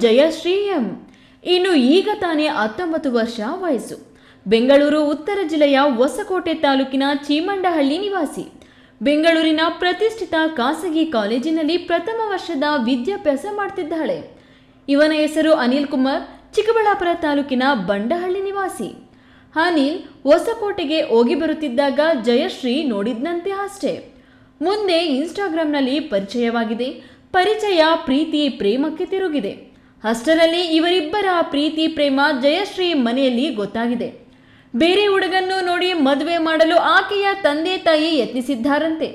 Jayashree M ಇನ್ನು ಈಗ ತಾನೇ ಹತ್ತೊಂಬತ್ತು ವರ್ಷ ವಯಸ್ಸು. ಬೆಂಗಳೂರು, ಉತ್ತರ ಜಿಲ್ಲೆಯ ಹೊಸಕೋಟೆ ತಾಲೂಕಿನ ಚೀಮಂಡಹಳ್ಳಿ ನಿವಾಸಿ. ಬೆಂಗಳೂರಿನ ಪ್ರತಿಷ್ಠಿತ ಖಾಸಗಿ ಕಾಲೇಜಿನಲ್ಲಿ ಪ್ರಥಮ ವರ್ಷದ ವಿದ್ಯಾಭ್ಯಾಸ ಮಾಡ್ತಿದ್ದಾಳೆ. ಇವನ ಹೆಸರು ಅನಿಲ್ ಕುಮಾರ್, ಚಿಕ್ಕಬಳ್ಳಾಪುರ ತಾಲೂಕಿನ ಬಂಡಹಳ್ಳಿ ನಿವಾಸಿ. ಅನಿಲ್ ಹೊಸಕೋಟೆಗೆ ಹೋಗಿ ಬರುತ್ತಿದ್ದಾಗ ಜಯಶ್ರೀ ನೋಡಿದ್ನಂತೆ ಅಷ್ಟೇ. ಮುಂದೆ ಇನ್ಸ್ಟಾಗ್ರಾಂನಲ್ಲಿ ಪರಿಚಯವಾಗಿದೆ. ಪರಿಚಯ, ಪ್ರೀತಿ, ಪ್ರೇಮಕ್ಕೆ ತಿರುಗಿದೆ. ಅಷ್ಟರಲ್ಲಿ ಇವರಿಬ್ಬರ ಪ್ರೀತಿ, ಪ್ರೇಮ, ಜಯಶ್ರೀ ಮನೆಯಲ್ಲಿ ಗೊತ್ತಾಗಿದೆ. ಬೇರೆ ಹುಡುಗನ್ನು ನೋಡಿ ಮದುವೆ ಮಾಡಲು ಆಕೆಯ ತಂದೆ, ತಾಯಿ ಯತ್ನಿಸಿದ್ದಾರಂತೆ.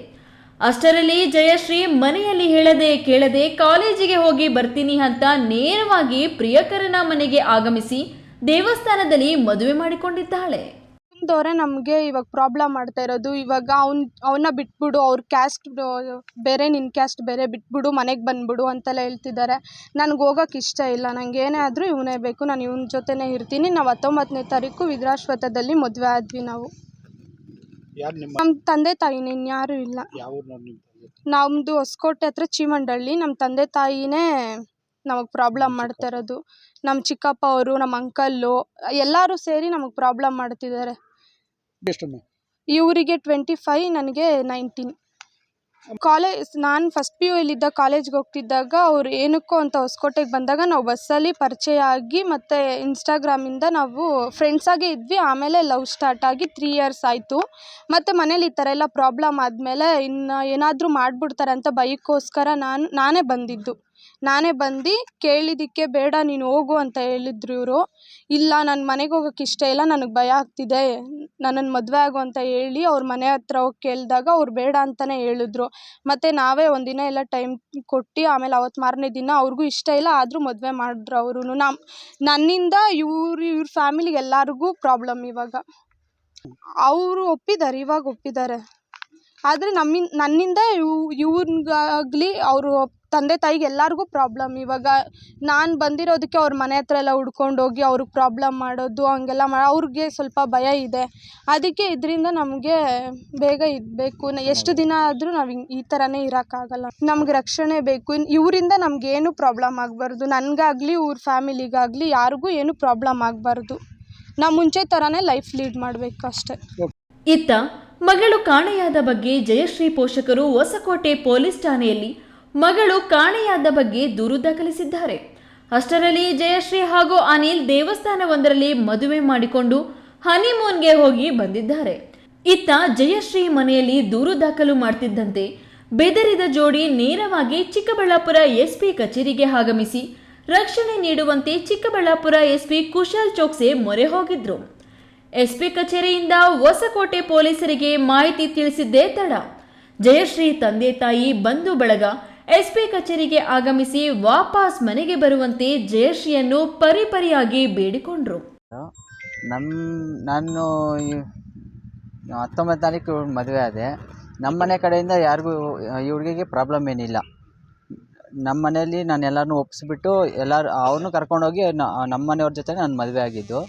ಅಷ್ಟರಲ್ಲಿ ಜಯಶ್ರೀ ಮನೆಯಲ್ಲಿ ಹೇಳದೆ ಕೇಳದೆ ಕಾಲೇಜಿಗೆ ಹೋಗಿ ಬರ್ತೀನಿ ಅಂತ ನೇರವಾಗಿ ಪ್ರಿಯಕರನ ಮನೆಗೆ ಆಗಮಿಸಿ ದೇವಸ್ಥಾನದಲ್ಲಿ ಮದುವೆ ಮಾಡಿಕೊಂಡಿದ್ದಾಳೆ. ಕುಟುಂಬದವರೇ ನಮಗೆ ಇವಾಗ ಪ್ರಾಬ್ಲಮ್ ಮಾಡ್ತಾ ಇರೋದು. ಇವಾಗ ಅವ್ನ ಅವನ್ನ ಬಿಟ್ಬಿಡು ಅವ್ರ ಕ್ಯಾಸ್ಟ್ ಬೇರೆ ನಿನ್ನ ಕ್ಯಾಸ್ಟ್ ಬೇರೆ ಬಿಟ್ಬಿಡು ಮನೆಗೆ ಬಂದ್ಬಿಡು ಅಂತೆಲ್ಲ ಹೇಳ್ತಿದ್ದಾರೆ ನನಗೆ ಹೋಗೋಕೆ ಇಷ್ಟ ಇಲ್ಲ. ನಂಗೆ ಏನೇ ಆದರೂ ಇವನೇ ಬೇಕು. ನಾನು ಇವನ ಜೊತೆನೇ ಇರ್ತೀನಿ. ನಾವು ಹತ್ತೊಂಬತ್ತನೇ ತಾರೀಕು ವಿದ್ರಾಶ್ವತ್ಥದಲ್ಲಿ ಮದುವೆ ಆದ್ವಿ ನಾವು. ನಿಮ್ಮ ತಂದೆ ತಾಯಿನೇ ಇನ್ಯಾರೂ ಇಲ್ಲ. ನಮ್ಮದು ಹೊಸಕೋಟೆ ಹತ್ರ ಚೀಮಂಡಳ್ಳಿ. ನಮ್ಮ ತಂದೆ ತಾಯಿನೇ ನಮಗೆ ಪ್ರಾಬ್ಲಮ್ ಮಾಡ್ತಾ ಇರೋದು ನಮ್ಮ ಚಿಕ್ಕಪ್ಪ ಅವರು ನಮ್ಮ ಅಂಕಲ್ಲು ಎಲ್ಲರೂ ಸೇರಿ ನಮಗೆ ಪ್ರಾಬ್ಲಮ್ ಮಾಡ್ತಿದ್ದಾರೆ. ಎಷ್ಟಮ್ಮ ಇವರಿಗೆ ಟ್ವೆಂಟಿ ಫೈ ನನಗೆ ನೈನ್ಟೀನ್ ಕಾಲೇಜ್ ನಾನು ಫಸ್ಟ್ ಪಿ ಯು ಇಲ್ಲಿದ್ದ ಕಾಲೇಜ್ಗೆ ಹೋಗ್ತಿದ್ದಾಗ ಅವ್ರು ಏನಕ್ಕೋ ಅಂತ ಹೊಸಕೋಟೆಗೆ ಬಂದಾಗ ನಾವು ಬಸ್ಸಲ್ಲಿ ಪರಿಚಯ ಆಗಿ ಮತ್ತು ಇನ್ಸ್ಟಾಗ್ರಾಮಿಂದ ನಾವು ಫ್ರೆಂಡ್ಸಾಗೇ ಇದ್ವಿ. ಆಮೇಲೆ ಲವ್ ಸ್ಟಾರ್ಟ್ ಆಗಿ ತ್ರೀ ಇಯರ್ಸ್ ಆಯಿತು. ಮತ್ತು ಮನೇಲಿ ಈ ಥರ ಎಲ್ಲ ಪ್ರಾಬ್ಲಮ್ ಆದಮೇಲೆ ಇನ್ನು ಏನಾದರೂ ಮಾಡಿಬಿಡ್ತಾರೆ ಅಂತ ಭಯಕ್ಕೋಸ್ಕರ ನಾನು ನಾನೇ ಬಂದಿದ್ದು. ನಾನೇ ಬಂದು ಕೇಳಿದ್ದಕ್ಕೆ ಬೇಡ, ನೀನು ಹೋಗು ಅಂತ ಹೇಳಿದ್ರು ಇವರು. ಇಲ್ಲ ನನ್ನ ಮನೆಗೆ ಹೋಗೋಕೆ ಇಷ್ಟ ಇಲ್ಲ, ನನಗೆ ಭಯ ಆಗ್ತಿದೆ. ನನ್ನನ್ನು ಮದುವೆ ಆಗು ಅಂತ ಹೇಳಿ ಅವ್ರ ಮನೆ ಹತ್ರ ಹೋಗಿ ಕೇಳಿದಾಗ ಅವ್ರು ಬೇಡ ಅಂತಲೇ ಹೇಳಿದ್ರು. ಮತ್ತು ನಾವೇ ಒಂದಿನ ಎಲ್ಲ ಟೈಮ್ ಕೊಟ್ಟು ಆಮೇಲೆ ಅವತ್ತು ಮಾರನೇ ದಿನ ಅವ್ರಿಗೂ ಇಷ್ಟ ಇಲ್ಲ, ಆದರೂ ಮದುವೆ ಮಾಡಿದ್ರು ಅವರು ನಮ್ಮ ನನ್ನಿಂದ ಇವ್ರು, ಇವ್ರ ಫ್ಯಾಮಿಲಿಗೆ ಎಲ್ಲರಿಗೂ ಪ್ರಾಬ್ಲಮ್ ಇವಾಗ. ಅವರು ಒಪ್ಪಿದ್ದಾರೆ ಇವಾಗ ಒಪ್ಪಿದ್ದಾರೆ ಆದರೆ ನಮ್ಮಿಂದ, ನನ್ನಿಂದ ಇವ್, ಇವ್ರಿಗಾಗಲಿ ಅವರು ತಂದೆ ತಾಯಿಗೆ ಎಲ್ಲರಿಗೂ ಪ್ರಾಬ್ಲಮ್ ಇವಾಗ ನಾನು ಬಂದಿರೋದಕ್ಕೆ ಅವ್ರ ಮನೆ ಹತ್ರ ಎಲ್ಲ ಹುಡ್ಕೊಂಡೋಗಿ ಅವ್ರಿಗೆ ಪ್ರಾಬ್ಲಮ್ ಮಾಡೋದು, ಹಂಗೆಲ್ಲ ಮಾಡಿ ಅವ್ರಿಗೆ ಸ್ವಲ್ಪ ಭಯ ಇದೆ. ಅದಕ್ಕೆ ಇದರಿಂದ ನಮಗೆ ಬೇಗ ಇದ್ಬೇಕು. ನ, ಎಷ್ಟು ದಿನ ಆದರೂ ನಾವು ಹಿಂಗೆ ಈ ಥರನೇ ಇರೋಕ್ಕಾಗಲ್ಲ. ನಮ್ಗೆ ರಕ್ಷಣೆ ಬೇಕು. ಇವರಿಂದ ಇವರಿಂದ ನಮಗೇನು ಪ್ರಾಬ್ಲಮ್ ಆಗಬಾರ್ದು. ನನಗಾಗಲಿ ಇವ್ರ ಫ್ಯಾಮಿಲಿಗಾಗಲಿ ಯಾರಿಗೂ ಏನು ಪ್ರಾಬ್ಲಮ್ ಆಗಬಾರ್ದು. ನಾವು ಮುಂಚೆ ಥರನೇ ಲೈಫ್ ಲೀಡ್ ಮಾಡಬೇಕು ಅಷ್ಟೇ. ಇತ್ತ ಮಗಳು ಕಾಣೆಯಾದ ಬಗ್ಗೆ ಜಯಶ್ರೀ ಪೋಷಕರು ಹೊಸಕೋಟೆ ಪೊಲೀಸ್ ಠಾಣೆಯಲ್ಲಿ ಮಗಳು ಕಾಣೆಯಾದ ಬಗ್ಗೆ ದೂರು ದಾಖಲಿಸಿದ್ದಾರೆ. ಅಷ್ಟರಲ್ಲಿ ಜಯಶ್ರೀ ಹಾಗೂ ಅನಿಲ್ ದೇವಸ್ಥಾನವೊಂದರಲ್ಲಿ ಮದುವೆ ಮಾಡಿಕೊಂಡು ಹನಿಮೂನ್ಗೆ ಹೋಗಿ ಬಂದಿದ್ದಾರೆ. ಇತ್ತ ಜಯಶ್ರೀ ಮನೆಯಲ್ಲಿ ದೂರು ದಾಖಲು ಮಾಡ್ತಿದ್ದಂತೆ ಬೆದರಿದ ಜೋಡಿ ನೇರವಾಗಿ ಚಿಕ್ಕಬಳ್ಳಾಪುರ ಎಸ್ಪಿ ಕಚೇರಿಗೆ ಆಗಮಿಸಿ ರಕ್ಷಣೆ ನೀಡುವಂತೆ ಚಿಕ್ಕಬಳ್ಳಾಪುರ ಎಸ್ಪಿ ಕುಶಾಲ್ ಚೋಕ್ಸೆ ಮೊರೆ ಹೋಗಿದ್ರು. ಎಸ್ಪಿ ಕಚೇರಿಯಿಂದ ಹೊಸಕೋಟೆ ಪೊಲೀಸರಿಗೆ ಮಾಹಿತಿ ತಿಳಿಸಿದ್ದೇ ತಡ. ಜಯಶ್ರೀ ತಂದೆ ತಾಯಿ ಬಂಧು ಬಳಗ ಎಸ್ಪಿ ಕಚೇರಿಗೆ ಆಗಮಿಸಿ ವಾಪಸ್ ಮನೆಗೆ ಬರುವಂತೆ ಜಯಶ್ರೀಯನ್ನು ಪರಿಪರಿಯಾಗಿ ಬೇಡಿಕೊಂಡ್ರು. ನಮ್ಮ ನಾನು ಹತ್ತೊಂಬತ್ತು ತಾರೀಕು ಮದುವೆ ಆದೆ. ನಮ್ಮ ಮನೆ ಕಡೆಯಿಂದ ಯಾರಿಗೂ ಈ ಹುಡುಗಿಗೆ ಪ್ರಾಬ್ಲಮ್ ಏನಿಲ್ಲ. ನಮ್ಮ ಮನೆಯಲ್ಲಿ ನಾನು ಎಲ್ಲರನ್ನೂ ಒಪ್ಪಿಸ್ಬಿಟ್ಟು ಎಲ್ಲರೂ ಅವ್ರನ್ನೂ ಕರ್ಕೊಂಡೋಗಿ ನಮ್ಮ ಮನೆಯವ್ರ ಜೊತೆ ನಾನು ಮದುವೆ ಆಗಿದ್ದು.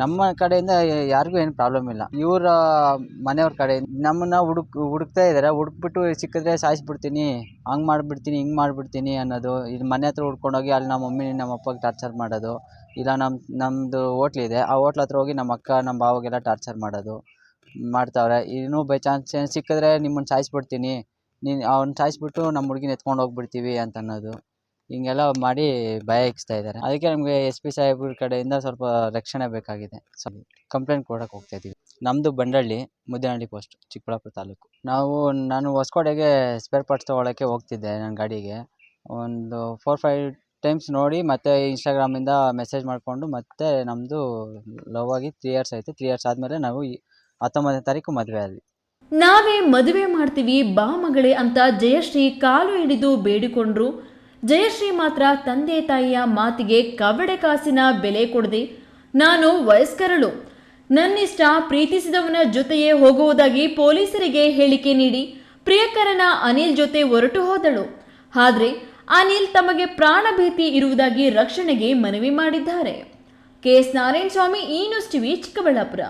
ನಮ್ಮ ಕಡೆಯಿಂದ ಯಾರಿಗೂ ಏನು ಪ್ರಾಬ್ಲಮ್ ಇಲ್ಲ. ಇವರ ಮನೆಯವ್ರ ಕಡೆ ನಮ್ಮನ್ನ ಹುಡುಕ್, ಹುಡುಕ್ತಾ ಇದ್ದಾರೆ ಹುಡುಕ್ಬಿಟ್ಟು ಸಿಕ್ಕಿದ್ರೆ ಸಾಯಿಸ್ಬಿಡ್ತೀನಿ. ಹಂಗೆ ಮಾಡಿಬಿಡ್ತೀನಿ, ಹಿಂಗೆ ಮಾಡಿಬಿಡ್ತೀನಿ ಅನ್ನೋದು. ಇದು ಮನೆ ಹತ್ರ ಹುಡ್ಕೊಂಡೋಗಿ ಅಲ್ಲಿ ನಮ್ಮ ಮಮ್ಮಿ, ನಮ್ಮ ಅಪ್ಪಗೆ ಟಾರ್ಚರ್ ಮಾಡೋದು. ಇಲ್ಲ ನಮ್ಮ ನಮ್ಮದು ಇದೆ. ಆ ಹೋಟ್ಲ್ ಹತ್ರ ಹೋಗಿ ನಮ್ಮ ಅಕ್ಕ, ನಮ್ಮ ಭಾವಗೆಲ್ಲ ಟಾರ್ಚರ್ ಮಾಡೋದು, ಮಾಡ್ತಾವ್ರೆ. ಇನ್ನೂ ಬೈ ಚಾನ್ಸ್ ಸಿಕ್ಕಿದ್ರೆ ನಿಮ್ಮನ್ನು ಸಾಯಿಸ್ಬಿಡ್ತೀನಿ. ನೀನು, ಅವ್ನು ಸಾಯಿಸ್ಬಿಟ್ಟು ನಮ್ಮ ಹುಡುಗಿನ ಎತ್ಕೊಂಡು ಹೋಗ್ಬಿಡ್ತೀವಿ ಅಂತ ಅನ್ನೋದು. ಹಿಂಗೆಲ್ಲ ಮಾಡಿ ಭಯ ಇಕ್ಸ್ತಾ ಇದ್ದಾರೆ. ಅದಕ್ಕೆ ನಮಗೆ ಎಸ್ ಪಿ ಸಾಹೇಬ್ರ ಕಡೆಯಿಂದ ಸ್ವಲ್ಪ ರಕ್ಷಣೆ ಬೇಕಾಗಿದೆ. ಸ್ವಲ್ಪ ಕಂಪ್ಲೇಂಟ್ ಕೊಡೋಕೆ ಹೋಗ್ತಾ ಇದ್ದೀವಿ ನಮ್ಮದು ಬಂಡಳ್ಳಿ, ಮುದ್ದೇನಹಳ್ಳಿ ಪೋಸ್ಟ್ ಚಿಕ್ಕಬಳ್ಳಾಪುರ ತಾಲೂಕು. ನಾವು, ನಾನು ಹೊಸ್ಕೋಡೆಗೆ ಸ್ಪೇರ್ ಪಾರ್ಟ್ಸ್ ತೊಗೊಳಕ್ಕೆ ಹೋಗ್ತಿದ್ದೆ ನನ್ನ ಗಾಡಿಗೆ. ಒಂದು ಫೋರ್ ಫೈವ್ ಟೈಮ್ಸ್ ನೋಡಿ ಮತ್ತೆ ಇನ್ಸ್ಟಾಗ್ರಾಮಿಂದ ಮೆಸೇಜ್ ಮಾಡಿಕೊಂಡು ಮತ್ತೆ ನಮ್ಮದು ಲವ್ ಆಗಿ ತ್ರೀ ಇಯರ್ಸ್ ಆಯಿತು. ತ್ರೀ ಇಯರ್ಸ್ ಆದಮೇಲೆ ನಾವು ಹತ್ತೊಂಬತ್ತನೇ ತಾರೀಕು ಮದುವೆ ಆದ್ವಿ. ನಾವೇ ಮದುವೆ ಮಾಡ್ತೀವಿ, ಬಾ ಮಗಳೇ ಅಂತ ಜಯಶ್ರೀ ಕಾಲು ಹಿಡಿದು ಬೇಡಿಕೊಂಡ್ರು. ಜಯಶ್ರೀ ಮಾತ್ರ ತಂದೆ ತಾಯಿಯ ಮಾತಿಗೆ ಕವಡೆ ಕಾಸಿನ ಬೆಲೆ ಕೊಡದೆ ನಾನು ವಯಸ್ಕರಳು. ನನ್ನಿಷ್ಟ ಪ್ರೀತಿಸಿದವನ ಜೊತೆಯೇ ಹೋಗುವುದಾಗಿ ಪೊಲೀಸರಿಗೆ ಹೇಳಿಕೆ ನೀಡಿ ಪ್ರಿಯಕರನ ಅನಿಲ್ ಜೊತೆ ಹೊರಟು ಹೋದಳು. ಆದರೆ ಅನಿಲ್ ತಮಗೆ ಪ್ರಾಣ ಭೀತಿ ಇರುವುದಾಗಿ ರಕ್ಷಣೆಗೆ ಮನವಿ ಮಾಡಿದ್ದಾರೆ. ಕೆಎಸ್ ನಾರಾಯಣ ಸ್ವಾಮಿ ಈ ನ್ಯೂಸ್ ಟಿವಿ ಚಿಕ್ಕಬಳ್ಳಾಪುರ.